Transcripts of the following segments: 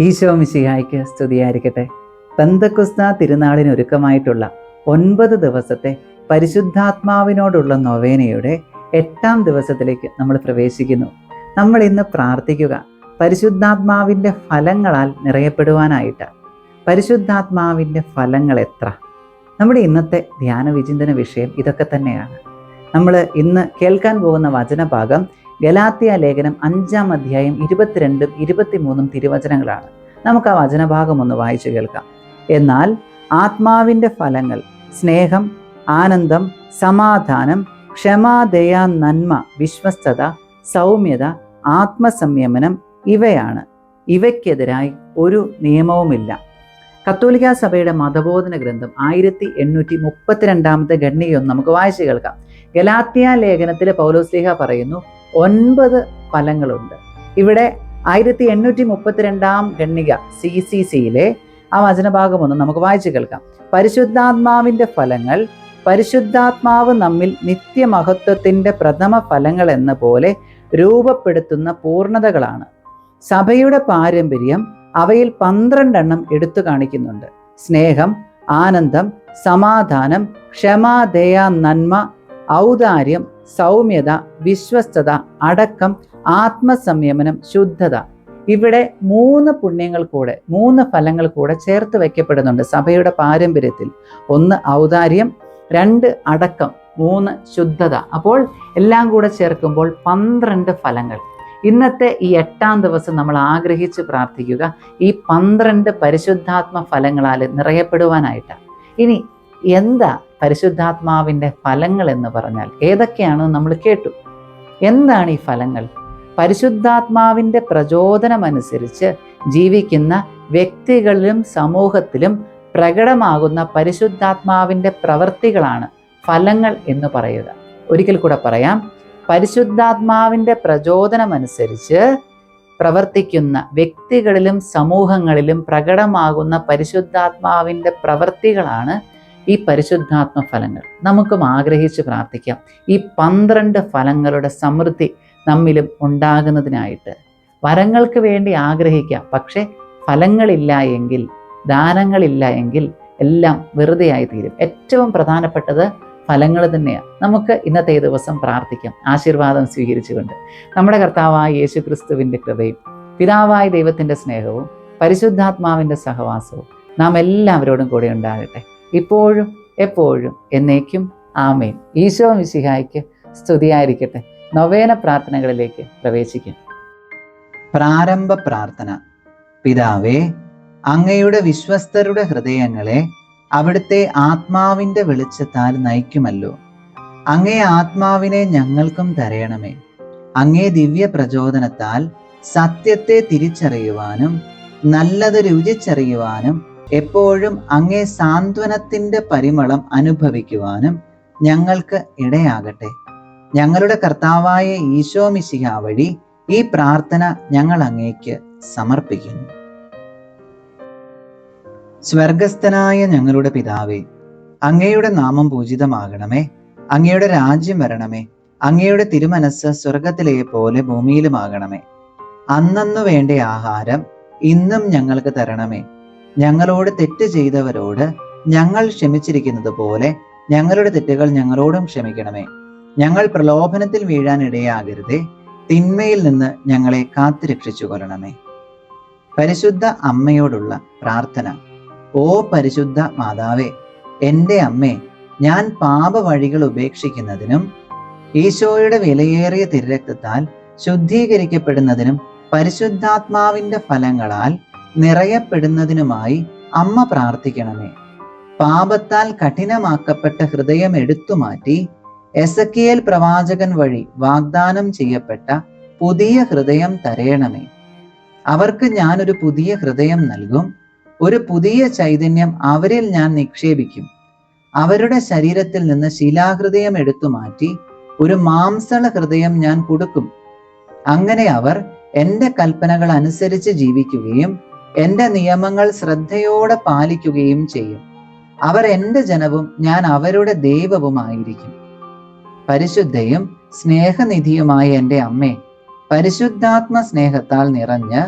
ഈശോ മിശിഹായ്ക്ക് സ്തുതിയായിരിക്കട്ടെ. പെന്തക്കുസ്ത തിരുനാളിനൊരുക്കമായിട്ടുള്ള ഒൻപത് ദിവസത്തെ പരിശുദ്ധാത്മാവിനോടുള്ള നൊവേനയുടെ എട്ടാം ദിവസത്തിലേക്ക് നമ്മൾ പ്രവേശിക്കുന്നു. നമ്മൾ ഇന്ന് പ്രാർത്ഥിക്കുക. പരിശുദ്ധാത്മാവിന്റെ ഫലങ്ങളാൽ നിറയപ്പെടുവാനായിട്ട്. പരിശുദ്ധാത്മാവിന്റെ ഫലങ്ങൾ എത്ര? നമ്മുടെ ഇന്നത്തെ ധ്യാന വിചിന്തന വിഷയം ഇതൊക്കെ തന്നെയാണ്. നമ്മൾ ഇന്ന് കേൾക്കാൻ പോകുന്ന വചനഭാഗം ഗലാത്തിയ ലേഖനം അഞ്ചാം അധ്യായം ഇരുപത്തിരണ്ടും ഇരുപത്തിമൂന്നും തിരുവചനങ്ങളാണ്. നമുക്ക് ആ വചനഭാഗം ഒന്ന് വായിച്ചു കേൾക്കാം. എന്നാൽ ആത്മാവിന്റെ ഫലങ്ങൾ സ്നേഹം ആനന്ദം സമാധാനം ക്ഷമാദയ നന്മ വിശ്വസ്തത സൗമ്യത ആത്മസംയമനം ഇവയാണ്. ഇവയ്ക്കെതിരായി ഒരു നിയമവുമില്ല. കത്തോലിക്ക സഭയുടെ മതബോധന ഗ്രന്ഥം ആയിരത്തി എണ്ണൂറ്റി മുപ്പത്തിരണ്ടാമത്തെ ഖണ്ഡികയൊന്ന് നമുക്ക് വായിച്ചു കേൾക്കാം. ഗലാത്തിയ ലേഖനത്തിൽ പൗലോസ്ലിഹ പറയുന്നു ഒൻപത് ഫലങ്ങളുണ്ട്. ഇവിടെ ആയിരത്തി എണ്ണൂറ്റി മുപ്പത്തിരണ്ടാം ഖണ്ണിക സി സി സിയിലെ ആ വചനഭാഗം ഒന്ന് നമുക്ക് വായിച്ചു കേൾക്കാം. പരിശുദ്ധാത്മാവിന്റെ ഫലങ്ങൾ പരിശുദ്ധാത്മാവ് നമ്മിൽ നിത്യമഹത്വത്തിന്റെ പ്രഥമ ഫലങ്ങൾ എന്ന പോലെ രൂപപ്പെടുത്തുന്ന പൂർണതകളാണ്. സഭയുടെ പാരമ്പര്യം അവയിൽ പന്ത്രണ്ടെണ്ണം എടുത്തു കാണിക്കുന്നുണ്ട്. സ്നേഹം ആനന്ദം സമാധാനം ക്ഷമ ദയ നന്മ ഔദാര്യം സൗമ്യത വിശ്വസ്തത അടക്കം ആത്മസംയമനം ശുദ്ധത. ഇവിടെ മൂന്ന് പുണ്യങ്ങൾ കൂടെ മൂന്ന് ഫലങ്ങൾ കൂടെ ചേർത്ത് വയ്ക്കപ്പെടുന്നുണ്ട് സഭയുടെ പാരമ്പര്യത്തിൽ. ഒന്ന് ഔദാര്യം രണ്ട് അടക്കം മൂന്ന് ശുദ്ധത. അപ്പോൾ എല്ലാം കൂടെ ചേർക്കുമ്പോൾ പന്ത്രണ്ട് ഫലങ്ങൾ. ഇന്നത്തെ ഈ എട്ടാം ദിവസം നമ്മൾ ആഗ്രഹിച്ച് പ്രാർത്ഥിക്കുക ഈ പന്ത്രണ്ട് പരിശുദ്ധാത്മ ഫലങ്ങളാൽ നിറയപ്പെടുവാനായിട്ട്. ഇനി എന്താ പരിശുദ്ധാത്മാവിന്റെ ഫലങ്ങൾ എന്ന് പറഞ്ഞാൽ ഏതൊക്കെയാണ് നമ്മൾ കേട്ടു. എന്താണ് ഈ ഫലങ്ങൾ? പരിശുദ്ധാത്മാവിന്റെ പ്രചോദനമനുസരിച്ച് ജീവിക്കുന്ന വ്യക്തികളിലും സമൂഹത്തിലും പ്രകടമാകുന്ന പരിശുദ്ധാത്മാവിന്റെ പ്രവൃത്തികളാണ് ഫലങ്ങൾ എന്ന് പറയുക. ഒരിക്കൽ കൂടെ പറയാം. പരിശുദ്ധാത്മാവിന്റെ പ്രചോദനമനുസരിച്ച് പ്രവർത്തിക്കുന്ന വ്യക്തികളിലും സമൂഹങ്ങളിലും പ്രകടമാകുന്ന പരിശുദ്ധാത്മാവിന്റെ പ്രവൃത്തികളാണ് ഈ പരിശുദ്ധാത്മ ഫലങ്ങൾ. നമുക്കും ആഗ്രഹിച്ച് പ്രാർത്ഥിക്കാം. ഈ പന്ത്രണ്ട് ഫലങ്ങളുടെ സമൃദ്ധി നമ്മിലും ഉണ്ടാകുന്നതിനായിട്ട്. വരങ്ങൾക്ക് വേണ്ടി ആഗ്രഹിക്കാം. പക്ഷേ ഫലങ്ങളില്ല എങ്കിൽ ദാനങ്ങളില്ല എങ്കിൽ എല്ലാം വെറുതെയായി തീരും ഏറ്റവും പ്രധാനപ്പെട്ടത് ഫലങ്ങൾ തന്നെയാണ്. നമുക്ക് ഇന്നത്തെ ദിവസം പ്രാർത്ഥിക്കാം. ആശീർവാദം സ്വീകരിച്ചുകൊണ്ട്. നമ്മുടെ കർത്താവായ യേശു ക്രിസ്തുവിന്റെ കൃപയും പിതാവായ ദൈവത്തിന്റെ സ്നേഹവും പരിശുദ്ധാത്മാവിന്റെ സഹവാസവും നാം എല്ലാവരോടും കൂടെ ഉണ്ടാകട്ടെ. ഇപ്പോഴും എപ്പോഴും എന്നേക്കും ആമേൻ. ഈശോ മിശിഹായ്ക്ക് സ്തുതിയായിരിക്കട്ടെ. നൊവേന പ്രാർത്ഥനകളിലേക്ക് പ്രവേശിക്കും. പ്രാരംഭ പ്രാർത്ഥന. പിതാവേ അങ്ങയുടെ വിശ്വസ്തരുടെ ഹൃദയങ്ങളെ അവിടുത്തെ ആത്മാവിന്റെ വെളിച്ചത്താൽ നയിക്കുമല്ലോ. അങ്ങേ ആത്മാവിനെ ഞങ്ങൾക്കും തരയണമേ. അങ്ങേ ദിവ്യ പ്രചോദനത്താൽ സത്യത്തെ തിരിച്ചറിയുവാനും നല്ലത് രുചിച്ചറിയുവാനും എപ്പോഴും അങ്ങേ സാന്ത്വനത്തിന്റെ പരിമളം അനുഭവിക്കുവാനും ഞങ്ങൾക്ക് ഇടയാകട്ടെ. ഞങ്ങളുടെ കർത്താവായ ഈശോ മിശിഹ വഴി ഈ പ്രാർത്ഥന ഞങ്ങൾ അങ്ങേക്ക് സമർപ്പിക്കുന്നു. സ്വർഗസ്ഥനായ ഞങ്ങളുടെ പിതാവേ അങ്ങയുടെ നാമം പൂജിതമാകണമേ. അങ്ങയുടെ രാജ്യം വരണമേ. അങ്ങയുടെ തിരുമനസ് സ്വർഗത്തിലെ പോലെ ഭൂമിയിലുമാകണമേ. അന്നന്നു വേണ്ട ആഹാരം ഇന്നും ഞങ്ങൾക്ക് തരണമേ. ഞങ്ങളോട് തെറ്റ് ചെയ്തവരോട് ഞങ്ങൾ ക്ഷമിച്ചിരിക്കുന്നത് പോലെ ഞങ്ങളുടെ തെറ്റുകൾ ഞങ്ങളോടും ക്ഷമിക്കണമേ. ഞങ്ങൾ പ്രലോഭനത്തിൽ വീഴാൻ ഇടയാകരുതേ. തിന്മയിൽ നിന്ന് ഞങ്ങളെ കാത്തുരക്ഷിച്ചു കൊള്ളണമേ പരിശുദ്ധ അമ്മയോടുള്ള പ്രാർത്ഥന. ഓ പരിശുദ്ധ മാതാവേ എന്റെ അമ്മേ ഞാൻ പാപ വഴികൾ ഉപേക്ഷിക്കുന്നതിനും ഈശോയുടെ വിലയേറിയ തിരരക്തത്താൽ ശുദ്ധീകരിക്കപ്പെടുന്നതിനും പരിശുദ്ധാത്മാവിന്റെ ഫലങ്ങളാൽ നിറയപ്പെടുന്നതിനുമായി അമ്മ പ്രാർത്ഥിക്കണമേ. പാപത്താൽ കഠിനമാക്കപ്പെട്ട ഹൃദയം എടുത്തുമാറ്റി എസക്കിയേൽ പ്രവാചകൻ വഴി വാഗ്ദാനം ചെയ്യപ്പെട്ട പുതിയ ഹൃദയം തരയണമേ. അവർക്ക് ഞാൻ ഒരു പുതിയ ഹൃദയം നൽകും. ഒരു പുതിയ ചൈതന്യം അവരിൽ ഞാൻ നിക്ഷേപിക്കും. അവരുടെ ശരീരത്തിൽ നിന്ന് ശിലാഹൃദയം എടുത്തു മാറ്റി ഒരു മാംസള ഹൃദയം ഞാൻ കൊടുക്കും. അങ്ങനെ അവർ എന്റെ കൽപ്പനകൾ അനുസരിച്ച് ജീവിക്കുകയും എന്റെ നിയമങ്ങൾ ശ്രദ്ധയോടെ പാലിക്കുകയും ചെയ്യും. അവർ എന്റെ ജനവും ഞാൻ അവരുടെ ദൈവവുമായിരിക്കും. പരിശുദ്ധയും സ്നേഹനിധിയുമായ എന്റെ അമ്മേ പരിശുദ്ധാത്മ സ്നേഹത്താൽ നിറഞ്ഞ്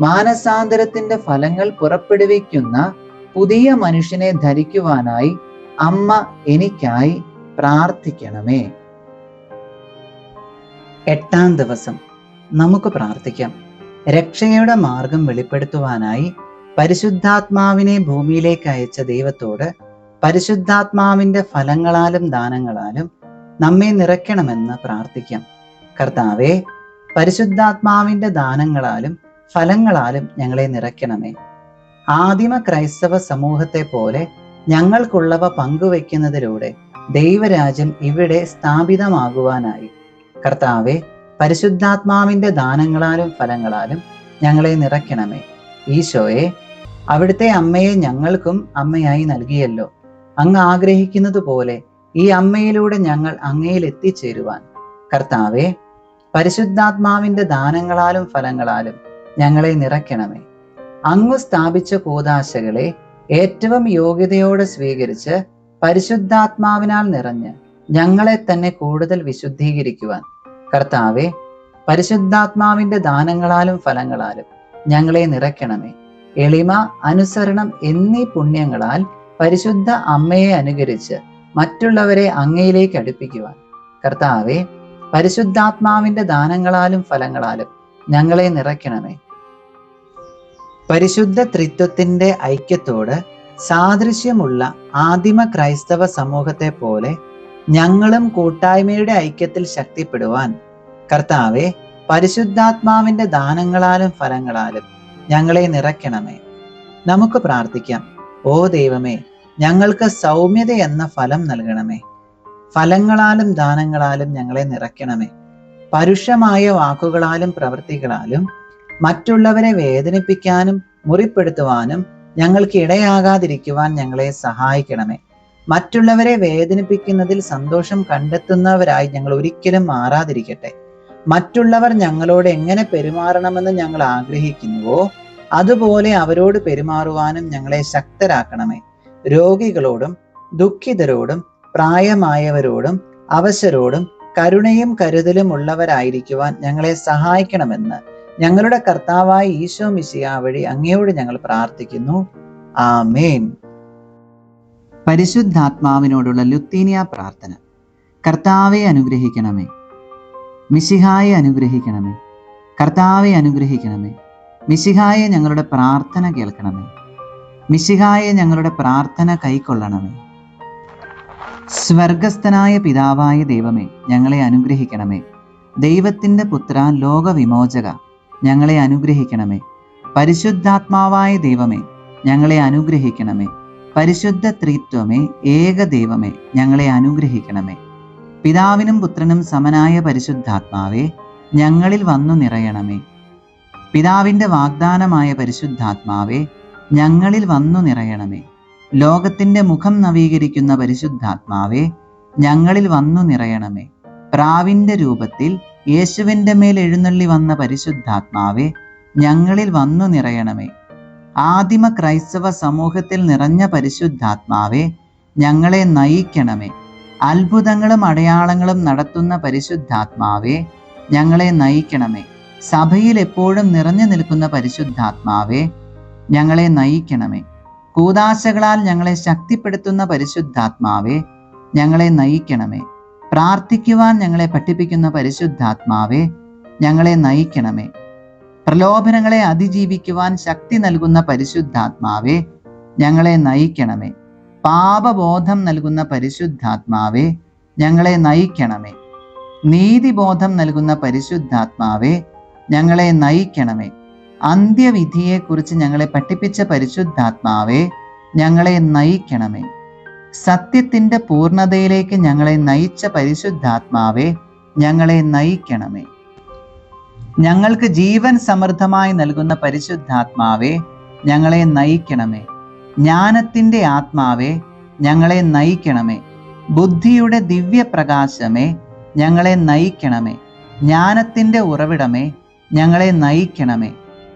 മാനസാന്തരത്തിന്റെ ഫലങ്ങൾ പുറപ്പെടുവിക്കുന്ന പുതിയ മനുഷ്യനെ ധരിക്കുവാനായി അമ്മ എനിക്കായി പ്രാർത്ഥിക്കണമേ. എട്ടാം ദിവസം നമുക്ക് പ്രാർത്ഥിക്കാം. രക്ഷയുടെ മാർഗം വെളിപ്പെടുത്തുവാനായി പരിശുദ്ധാത്മാവിനെ ഭൂമിയിലേക്ക് അയച്ച ദൈവത്തോട് പരിശുദ്ധാത്മാവിന്റെ ഫലങ്ങളാലും ദാനങ്ങളാലും നമ്മെ നിറയ്ക്കണമെന്ന് പ്രാർത്ഥിക്കാം. കർത്താവെ പരിശുദ്ധാത്മാവിന്റെ ദാനങ്ങളാലും ഫലങ്ങളാലും ഞങ്ങളെ നിറയ്ക്കണമേ. ആദിമ ക്രൈസ്തവ സമൂഹത്തെ പോലെ ഞങ്ങൾക്കുള്ളവ പങ്കുവെക്കുന്നതിലൂടെ ദൈവരാജ്യം ഇവിടെ സ്ഥാപിതമാകുവാനായി. കർത്താവെ പരിശുദ്ധാത്മാവിന്റെ ദാനങ്ങളാലും ഫലങ്ങളാലും ഞങ്ങളെ നിറയ്ക്കണമേ. ഈശോയെ അവിടുത്തെ അമ്മയെ ഞങ്ങൾക്കും അമ്മയായി നൽകിയല്ലോ. അങ്ങ് ആഗ്രഹിക്കുന്നത് പോലെ ഈ അമ്മയിലൂടെ ഞങ്ങൾ അങ്ങയിൽ എത്തിച്ചേരുവാൻ. കർത്താവെ പരിശുദ്ധാത്മാവിന്റെ ദാനങ്ങളാലും ഫലങ്ങളാലും ഞങ്ങളെ നിറയ്ക്കണമേ. അങ്ങ് സ്ഥാപിച്ച കൂതാശകളെ ഏറ്റവും യോഗ്യതയോടെ സ്വീകരിച്ച് പരിശുദ്ധാത്മാവിനാൽ നിറഞ്ഞ് ഞങ്ങളെ തന്നെ കൂടുതൽ വിശുദ്ധീകരിക്കുവാൻ കർത്താവെ പരിശുദ്ധാത്മാവിന്റെ ദാനങ്ങളാലും ഫലങ്ങളാലും ഞങ്ങളെ നിറയ്ക്കണമേ. എളിമ അനുസരണം എന്നീ പുണ്യങ്ങളാൽ പരിശുദ്ധ അമ്മയെ അനുകരിച്ച് മറ്റുള്ളവരെ അങ്ങയിലേക്ക് അടുപ്പിക്കുവാൻ. കർത്താവെ പരിശുദ്ധാത്മാവിന്റെ ദാനങ്ങളാലും ഫലങ്ങളാലും ഞങ്ങളെ നിറയ്ക്കണമേ. പരിശുദ്ധ ത്രിത്വത്തിന്റെ ഐക്യത്തോട് സാദൃശ്യമുള്ള ആദിമ ക്രൈസ്തവ സമൂഹത്തെ പോലെ ഞങ്ങളും കൂട്ടായ്മയുടെ ഐക്യത്തിൽ ശക്തിപ്പെടുവാൻ. കർത്താവെ പരിശുദ്ധാത്മാവിന്റെ ദാനങ്ങളാലും ഫലങ്ങളാലും ഞങ്ങളെ നിറയ്ക്കണമേ. നമുക്ക് പ്രാർത്ഥിക്കാം. ഓ ദൈവമേ ഞങ്ങൾക്ക് സൗമ്യത എന്ന ഫലം നൽകണമേ. ഫലങ്ങളാലും ദാനങ്ങളാലും ഞങ്ങളെ നിറയ്ക്കണമേ. പരുഷമായ വാക്കുകളാലും പ്രവൃത്തികളാലും മറ്റുള്ളവരെ വേദനിപ്പിക്കാനും മുറിപ്പെടുത്തുവാനും ഞങ്ങൾക്ക് ഇടയാകാതിരിക്കുവാൻ ഞങ്ങളെ സഹായിക്കണമേ. മറ്റുള്ളവരെ വേദനിപ്പിക്കുന്നതിൽ സന്തോഷം കണ്ടെത്തുന്നവരായി ഞങ്ങൾ ഒരിക്കലും മാറാതിരിക്കട്ടെ. മറ്റുള്ളവർ ഞങ്ങളോട് എങ്ങനെ പെരുമാറണമെന്ന് ഞങ്ങൾ ആഗ്രഹിക്കുന്നുവോ അതുപോലെ അവരോട് പെരുമാറുവാനും ഞങ്ങളെ ശക്തരാക്കണമേ. രോഗികളോടും ദുഃഖിതരോടും പ്രായമായവരോടും അവശരോടും കരുണയും കരുതലും ഉള്ളവരായിരിക്കുവാൻ ഞങ്ങളെ സഹായിക്കണമെന്ന് ഞങ്ങളുടെ കർത്താവായ ഈശോ മിശിയ വഴി അങ്ങയോട് ഞങ്ങൾ പ്രാർത്ഥിക്കുന്നു. ആമേൻ. പരിശുദ്ധാത്മാവിനോടുള്ള ലുത്തീനിയ പ്രാർത്ഥന. കർത്താവെ അനുഗ്രഹിക്കണമേ. മിശിഹായെ അനുഗ്രഹിക്കണമേ. കർത്താവെ അനുഗ്രഹിക്കണമേ. മിശിഹായെ ഞങ്ങളുടെ പ്രാർത്ഥന കേൾക്കണമേ. മിശിഹായെ ഞങ്ങളുടെ പ്രാർത്ഥന കൈക്കൊള്ളണമേ. സ്വർഗസ്ഥനായ പിതാവായ ദൈവമേ ഞങ്ങളെ അനുഗ്രഹിക്കണമേ. ദൈവത്തിന്റെ പുത്ര ലോകവിമോചക ഞങ്ങളെ അനുഗ്രഹിക്കണമേ. പരിശുദ്ധാത്മാവായ ദൈവമേ ഞങ്ങളെ അനുഗ്രഹിക്കണമേ. പരിശുദ്ധ ത്രിത്വമേ ഏക ദൈവമേ ഞങ്ങളെ അനുഗ്രഹിക്കണമേ. പിതാവിനും പുത്രനും സമനായ പരിശുദ്ധാത്മാവേ ഞങ്ങളിൽ വന്നു നിറയണമേ. പിതാവിന്റെ വാഗ്ദാനമായ പരിശുദ്ധാത്മാവേ ഞങ്ങളിൽ വന്നു നിറയണമേ. ലോകത്തിന്റെ മുഖം നവീകരിക്കുന്ന പരിശുദ്ധാത്മാവേ ഞങ്ങളിൽ വന്നു നിറയണമേ. പ്രാവിന്റെ രൂപത്തിൽ യേശുവിന്റെ മേൽ എഴുന്നള്ളി വന്ന പരിശുദ്ധാത്മാവേ ഞങ്ങളിൽ വന്നു നിറയണമേ. ആദിമ ക്രൈസ്തവ സമൂഹത്തിൽ നിറഞ്ഞ പരിശുദ്ധാത്മാവേ ഞങ്ങളെ നയിക്കണമേ. അത്ഭുതങ്ങളും അടയാളങ്ങളും നടത്തുന്ന പരിശുദ്ധാത്മാവേ ഞങ്ങളെ നയിക്കണമേ. സഭയിൽ എപ്പോഴും നിറഞ്ഞു നിൽക്കുന്ന പരിശുദ്ധാത്മാവേ ഞങ്ങളെ നയിക്കണമേ. കൂതാശകളാൽ ഞങ്ങളെ ശക്തിപ്പെടുത്തുന്ന പരിശുദ്ധാത്മാവേ ഞങ്ങളെ നയിക്കണമേ. പ്രാർത്ഥിക്കുവാൻ ഞങ്ങളെ പഠിപ്പിക്കുന്ന പരിശുദ്ധാത്മാവേ ഞങ്ങളെ നയിക്കണമേ. പ്രലോഭനങ്ങളെ അതിജീവിക്കുവാൻ ശക്തി നൽകുന്ന പരിശുദ്ധാത്മാവേ ഞങ്ങളെ നയിക്കണമേ. പാപബോധം നൽകുന്ന പരിശുദ്ധാത്മാവേ ഞങ്ങളെ നയിക്കണമേ. നീതിബോധം നൽകുന്ന പരിശുദ്ധാത്മാവേ ഞങ്ങളെ നയിക്കണമേ. അന്ത്യവിധിയെക്കുറിച്ച് ഞങ്ങളെ പഠിപ്പിച്ച പരിശുദ്ധാത്മാവേ ഞങ്ങളെ നയിക്കണമേ. സത്യത്തിന്റെ പൂർണതയിലേക്ക് ഞങ്ങളെ നയിച്ച പരിശുദ്ധാത്മാവേ ഞങ്ങളെ നയിക്കണമേ. ഞങ്ങൾക്ക് ജീവൻ സമൃദ്ധമായി നൽകുന്ന പരിശുദ്ധാത്മാവേ ഞങ്ങളെ നയിക്കണമേ. ജ്ഞാനത്തിന്റെ ആത്മാവേ ഞങ്ങളെ നയിക്കണമേ. ബുദ്ധിയുടെ ദിവ്യപ്രകാശമേ ഞങ്ങളെ നയിക്കണമേ. ജ്ഞാനത്തിന്റെ ഉറവിടമേ ഞങ്ങളെ നയിക്കണമേ.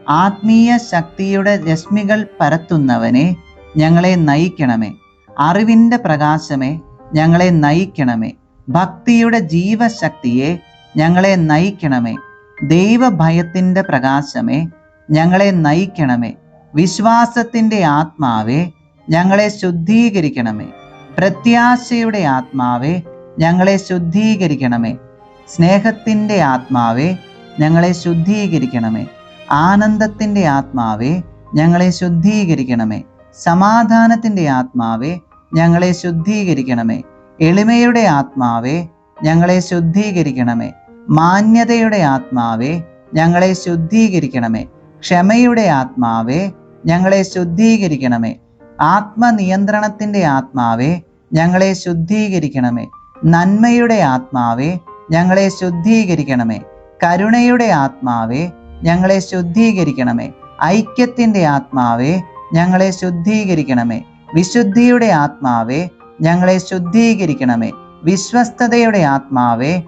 ആത്മീയ ശക്തിയുടെ രശ്മികൾ പരത്തുന്നവനെ ഞങ്ങളെ നയിക്കണമേ. അറിവിന്റെ പ്രകാശമേ ഞങ്ങളെ നയിക്കണമേ. ഭക്തിയുടെ ജീവശക്തിയെ ഞങ്ങളെ നയിക്കണമേ. ദൈവഭയത്തിന്റെ പ്രകാശമേ ഞങ്ങളെ നയിക്കണമേ. വിശ്വാസത്തിന്റെ ആത്മാവേ ഞങ്ങളെ ശുദ്ധീകരിക്കണമേ. പ്രത്യാശയുടെ ആത്മാവേ ഞങ്ങളെ ശുദ്ധീകരിക്കണമേ. സ്നേഹത്തിന്റെ ആത്മാവേ ഞങ്ങളെ ശുദ്ധീകരിക്കണമേ. ആനന്ദത്തിന്റെ ആത്മാവേ ഞങ്ങളെ ശുദ്ധീകരിക്കണമേ. സമാധാനത്തിന്റെ ആത്മാവേ ഞങ്ങളെ ശുദ്ധീകരിക്കണമേ. എളിമയുടെ ആത്മാവേ ഞങ്ങളെ ശുദ്ധീകരിക്കണമേ. മാന്യതയുടെ ആത്മാവേ ഞങ്ങളെ ശുദ്ധീകരിക്കണമേ. ക്ഷമയുടെ ആത്മാവേ ഞങ്ങളെ ശുദ്ധീകരിക്കണമേ. ആത്മനിയന്ത്രണത്തിന്റെ ആത്മാവേ ഞങ്ങളെ ശുദ്ധീകരിക്കണമേ. നന്മയുടെ ആത്മാവേ ഞങ്ങളെ ശുദ്ധീകരിക്കണമേ. കരുണയുടെ ആത്മാവേ ഞങ്ങളെ ശുദ്ധീകരിക്കണമേ. ഐക്യത്തിന്റെ ആത്മാവേ ഞങ്ങളെ ശുദ്ധീകരിക്കണമേ. വിശുദ്ധിയുടെ ആത്മാവേ ഞങ്ങളെ ശുദ്ധീകരിക്കണമേ. വിശ്വസ്തതയുടെ ആത്മാവേ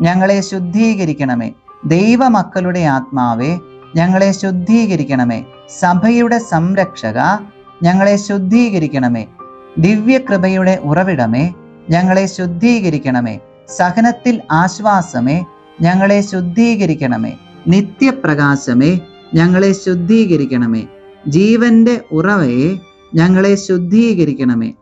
ഞങ്ങളെ ശുദ്ധീകരിക്കണമേ. ദൈവമക്കളുടെ ആത്മാവേ ഞങ്ങളെ ശുദ്ധീകരിക്കണമേ. സഭയുടെ സംരക്ഷക ഞങ്ങളെ ശുദ്ധീകരിക്കണമേ. ദിവ്യകൃപയുടെ ഉറവിടമേ ഞങ്ങളെ ശുദ്ധീകരിക്കണമേ. സഹനത്തിൽ ആശ്വാസമേ ഞങ്ങളെ ശുദ്ധീകരിക്കണമേ. നിത്യപ്രകാശമേ ഞങ്ങളെ ശുദ്ധീകരിക്കണമേ. ജീവന്റെ ഉറവയെ ഞങ്ങളെ ശുദ്ധീകരിക്കണമേ.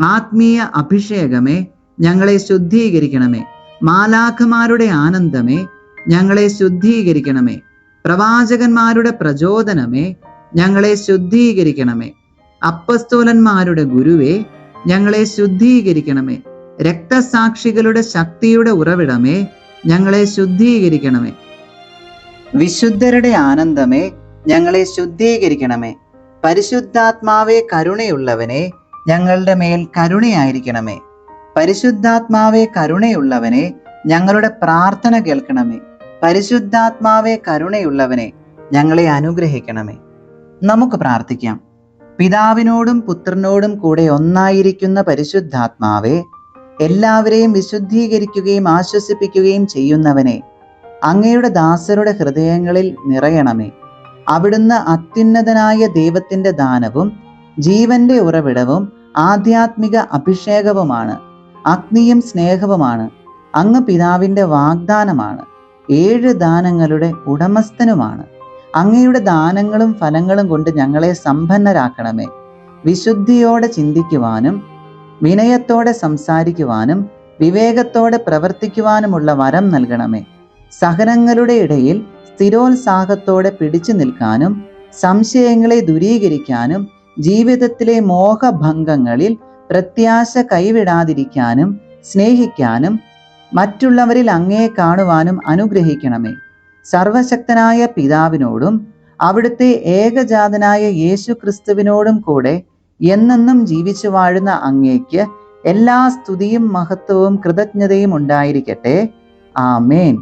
ആത്മീയ അഭിഷേകമേ ഞങ്ങളെ ശുദ്ധീകരിക്കണമേ. മാലാഖമാരുടെ ആനന്ദമേ ഞങ്ങളെ ശുദ്ധീകരിക്കണമേ. പ്രവാചകന്മാരുടെ പ്രചോദനമേ ഞങ്ങളെ ശുദ്ധീകരിക്കണമേ. അപ്പസ്തോലന്മാരുടെ ഗുരുവേ ഞങ്ങളെ ശുദ്ധീകരിക്കണമേ. രക്തസാക്ഷികളുടെ ശക്തിയുടെ ഉറവിടമേ ഞങ്ങളെ ശുദ്ധീകരിക്കണമേ. വിശുദ്ധരുടെ ആനന്ദമേ ഞങ്ങളെ ശുദ്ധീകരിക്കണമേ. പരിശുദ്ധാത്മാവേ കരുണയുള്ളവനെ ഞങ്ങളുടെ മേൽ കരുണയായിരിക്കണമേ. പരിശുദ്ധാത്മാവേ കരുണയുള്ളവനെ ഞങ്ങളുടെ പ്രാർത്ഥന കേൾക്കണമേ. പരിശുദ്ധാത്മാവേ കരുണയുള്ളവനെ ഞങ്ങളെ അനുഗ്രഹിക്കണമേ. നമുക്ക് പ്രാർത്ഥിക്കാം. പിതാവിനോടും പുത്രനോടും കൂടെ ഒന്നായിരിക്കുന്ന പരിശുദ്ധാത്മാവേ എല്ലാവരെയും വിശുദ്ധീകരിക്കുകയും ആശ്വസിപ്പിക്കുകയും ചെയ്യുന്നവനെ അങ്ങയുടെ ദാസരുടെ ഹൃദയങ്ങളിൽ നിറയണമേ. അവിടുന്ന് അത്യുന്നതനായ ദൈവത്തിന്റെ ദാനവും ജീവന്റെ ഉറവിടവും ആധ്യാത്മിക അഭിഷേകവുമാണ്. അഗ്നിയും സ്നേഹവുമാണ്. അങ്ങ് പിതാവിന്റെ വാഗ്ദാനമാണ്. ഏഴ് ദാനങ്ങളുടെ ഉടമസ്ഥനുമാണ്. അങ്ങയുടെ ദാനങ്ങളും ഫലങ്ങളും കൊണ്ട് ഞങ്ങളെ സമ്പന്നരാക്കണമേ. വിശുദ്ധിയോടെ ചിന്തിക്കുവാനും വിനയത്തോടെ സംസാരിക്കുവാനും വിവേകത്തോടെ പ്രവർത്തിക്കുവാനുമുള്ള വരം നൽകണമേ. സഹനങ്ങളുടെ ഇടയിൽ സ്ഥിരോത്സാഹത്തോടെ പിടിച്ചു നിൽക്കാനും സംശയങ്ങളെ ദൂരീകരിക്കാനും ജീവിതത്തിലെ മോഹഭംഗങ്ങളിൽ പ്രത്യാശ കൈവിടാതിരിക്കാനും സ്നേഹിക്കാനും മറ്റുള്ളവരിൽ അങ്ങയെ കാണുവാനും അനുഗ്രഹിക്കണമേ. സർവശക്തനായ പിതാവിനോടും അവിടുത്തെ ഏകജാതനായ യേശു ക്രിസ്തുവിനോടും കൂടെ എന്നെന്നും ജീവിച്ചു വാഴുന്ന അങ്ങേക്ക് എല്ലാ സ്തുതിയും മഹത്വവും കൃതജ്ഞതയും ഉണ്ടായിരിക്കട്ടെ. ആമേൻ.